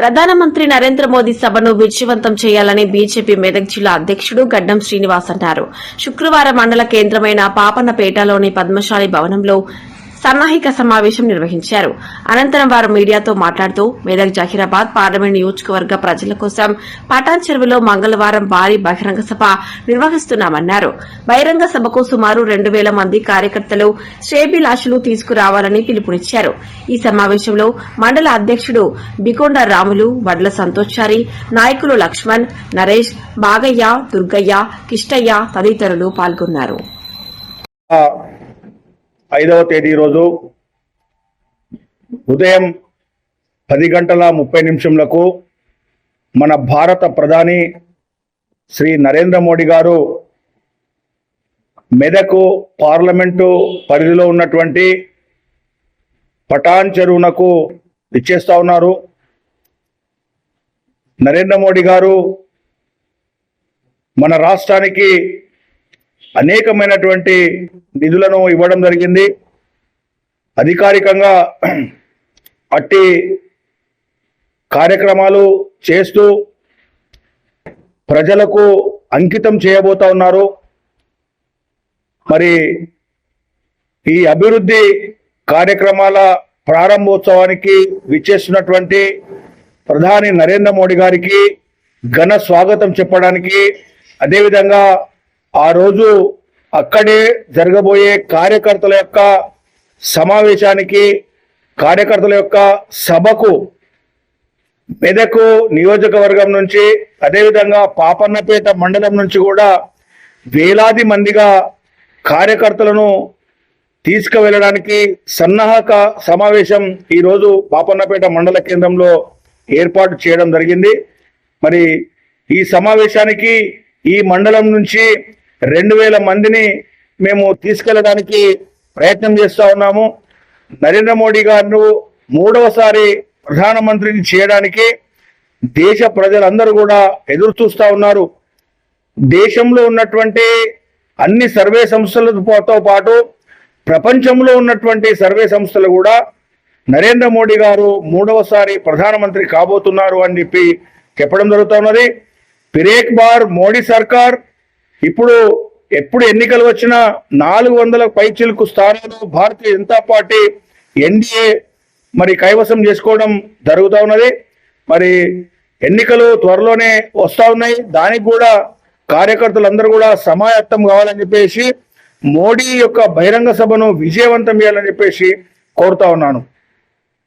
ప్రధానమంత్రి నరేంద్ర మోదీ సభను విజయవంతం చేయాలని బీజేపీ మెదక్ జిల్లా అధ్యక్షుడు గడ్డం శ్రీనివాస్ అన్నారు. శుక్రవారం మండల కేంద్రమైన పాపన్నపేటలోని పద్మశాలి భవనంలో సన్నాహిక సమావేశం నిర్వహించారు. అనంతరం వారు మీడియాతో మాట్లాడుతూ మెదక్ జహీరాబాద్ పార్లమెంట్ నియోజకవర్గ ప్రజల కోసం పటాన్ చెరువులో మంగళవారం భారీ బహిరంగ సభ నిర్వహిస్తున్నామన్నారు. బహిరంగ సభకు సుమారు రెండు వేల మంది కార్యకర్తలు శ్రేబిలాషులు తీసుకురావాలని పిలుపునిచ్చారు. ఈ సమావేశంలో మండల అధ్యక్షుడు బికొండ రాములు వడ్ల సంతోషారి నాయకులు లక్ష్మణ్ నరేష్ బాగయ్య దుర్గయ్య కిష్టయ్య తదితరులు పాల్గొన్నారు. ఐదవ తేదీ రోజు ఉదయం పది గంటల ముప్పై నిమిషంలకు మన భారత ప్రధాని శ్రీ నరేంద్ర మోడీ గారు మెదకు పార్లమెంటు పరిధిలో ఉన్నటువంటి పటాన్ చెరువునకు ఇచ్చేస్తా ఉన్నారు. నరేంద్ర మోడీ గారు మన రాష్ట్రానికి అనేకమైనటువంటి నిధులను ఇవ్వడం జరిగింది. అధికారికంగా అట్టి కార్యక్రమాలు చేస్తూ ప్రజలకు అంకితం చేయబోతా ఉన్నారు. మరి ఈ అభివృద్ధి కార్యక్రమాల ప్రారంభోత్సవానికి విచ్చేస్తున్నటువంటి ప్రధాని నరేంద్ర మోడీ గారికి ఘన స్వాగతం చెప్పడానికి అదేవిధంగా ఆ రోజు అక్కడే జరగబోయే కార్యకర్తల యొక్క సమావేశానికి కార్యకర్తల యొక్క సభకు మెదకు నియోజకవర్గం నుంచి అదేవిధంగా పాపన్నపేట మండలం నుంచి కూడా వేలాది మందిగా కార్యకర్తలను తీసుకువెళ్ళడానికి సన్నాహక సమావేశం ఈరోజు పాపన్నపేట మండల కేంద్రంలో ఏర్పాటు చేయడం జరిగింది. మరి ఈ సమావేశానికి ఈ మండలం నుంచి రెండు వేల మందిని మేము తీసుకెళ్ళడానికి ప్రయత్నం చేస్తూ ఉన్నాము. నరేంద్ర మోడీ గారు మూడవసారి ప్రధానమంత్రిని చేయడానికి దేశ ప్రజలందరూ కూడా ఎదురు చూస్తూ ఉన్నారు. దేశంలో ఉన్నటువంటి అన్ని సర్వే సంస్థలతో పాటు ప్రపంచంలో ఉన్నటువంటి సర్వే సంస్థలు కూడా నరేంద్ర మోడీ గారు మూడవసారి ప్రధానమంత్రి కాబోతున్నారు అని చెప్పి చెప్పడం జరుగుతున్నది. ఫిరేక్ బార్ మోడీ సర్కార్ ఇప్పుడు ఎప్పుడు ఎన్నికలు వచ్చినా నాలుగు వందల పైచిలకు స్థానాలు భారతీయ జనతా పార్టీ ఎన్డీఏ మరి కైవసం చేసుకోవడం జరుగుతూ ఉన్నది. మరి ఎన్నికలు త్వరలోనే వస్తా ఉన్నాయి. దానికి కూడా కార్యకర్తలందరూ కూడా సమాయత్తం కావాలని చెప్పేసి మోడీ యొక్క బహిరంగ సభను విజయవంతం చేయాలని చెప్పేసి కోరుతా ఉన్నాను.